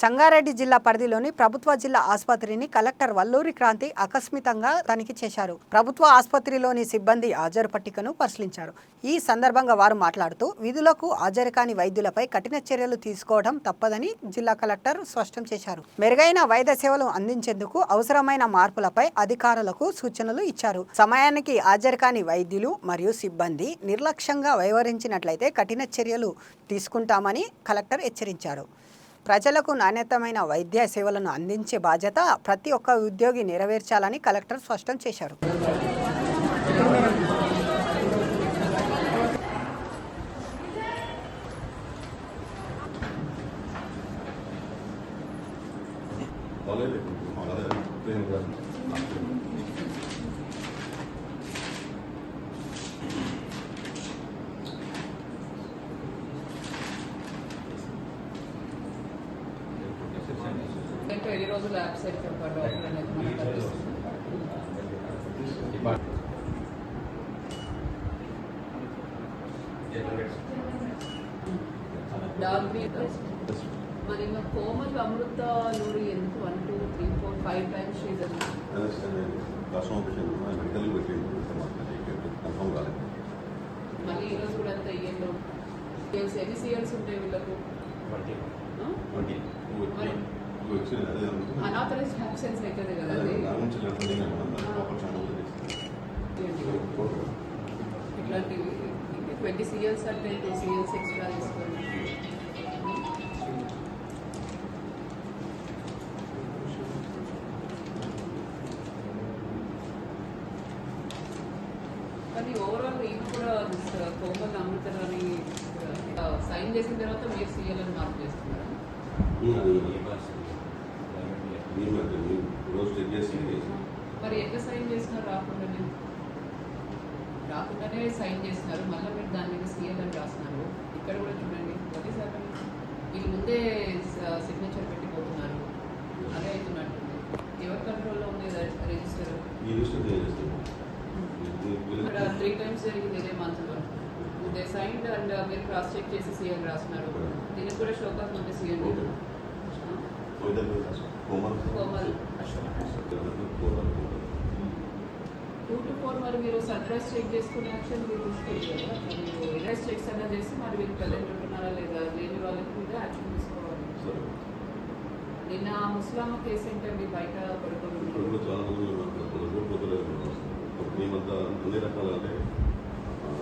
సంగారెడ్డి జిల్లా పరిధిలోని ప్రభుత్వ జిల్లా ఆసుపత్రిని కలెక్టర్ వల్లూరి క్రాంతి ఆకస్మితంగా తనిఖీ చేశారు. ప్రభుత్వ ఆసుపత్రిలోని సిబ్బంది హాజరు పట్టికను పరిశీలించారు. ఈ సందర్భంగా వారు మాట్లాడుతూ విధులకు హాజరు కాని వైద్యులపై కఠిన చర్యలు తీసుకోవడం తప్పదని జిల్లా కలెక్టర్ స్పష్టం చేశారు. మెరుగైన వైద్య సేవలు అందించేందుకు అవసరమైన మార్పులపై అధికారులకు సూచనలు ఇచ్చారు. సమయానికి హాజరు కాని వైద్యులు మరియు సిబ్బంది నిర్లక్ష్యంగా వ్యవహరించినట్లయితే కఠిన చర్యలు తీసుకుంటామని కలెక్టర్ హెచ్చరించారు. ప్రజలకు నాణ్యతమైన వైద్య సేవలను అందించే బాధ్యత ప్రతి ఒక్క ఉద్యోగి నెరవేర్చాలని కలెక్టర్ స్పష్టం చేశారు. ఇంకా ఎన్ని రోజులు అబ్సెంట్ ఒక డాక్టర్ అనేది మనకు డాల్బీ మరి కోమల్ అమృత నూరి ఎందుకు? One two three four five times మళ్ళీ ఈరోజు కూడా అంత సిఎల్స్ ఎన్ని సిఎల్స్ ఉంటాయి వీళ్ళకు ఆ? మరి వచ్చింది అదే అనుకుంటున్నా. అనాథరైజ్డ్ అబ్సెన్స్ అవుతుంది కదా ఇట్లాంటివి ట్వంటీ సిఎల్స్ అంటే టూ సిఎల్స్ ఎక్స్ట్రా తీసుకోండి. కానీ ఓవరాల్ ఈయన కూడా కోమల్ అమృతర్ అని సైన్ చేసిన తర్వాత మీరు సీఎల్ అని మార్క్ చేస్తున్నారా? మీరు మీరు రోజు చెక్ చేసి మరి ఎట్లా సైన్ చేసినారు రాకుండానే రాకుండానే సైన్ చేసినారు. మళ్ళీ మీరు దాని మీద సీఎల్ అని రాస్తున్నారు. ఇక్కడ కూడా చూడండి. ప్రతి శాతం వీళ్ళు ముందే సిగ్నేచర్ పెట్టిపోతున్నారు. అదే అవుతున్నట్టుంది. ఎవరి కంట్రోల్లో ఉంది రిజిస్టర్ చేస్తాను ఇక్కడ త్రీ టైమ్స్ జరిగింది ఇదే మంత్లో దే సైన్డ్ అండ్ మీరు క్రాస్ చెక్ చేసి సీఎల్ రాస్తున్నారు. దీనికి కూడా షోకాస్ నుండి Komal Komal two to four మరి మీరు సర్ప్రైజ్ చెక్ చేసుకునే యాక్షన్ మీరు తీసుకోవాలి కదా మీరు ఇరైజ్ చెక్స్ అన్నా చేసి మరి మీరు ప్రజెంట్ ఉంటున్నారా లేదా? లేని వాళ్ళకి మీద యాక్షన్ తీసుకోవాలి. నిన్న ముస్లామా కేసు ఏంటండి? బయట ఇప్పుడు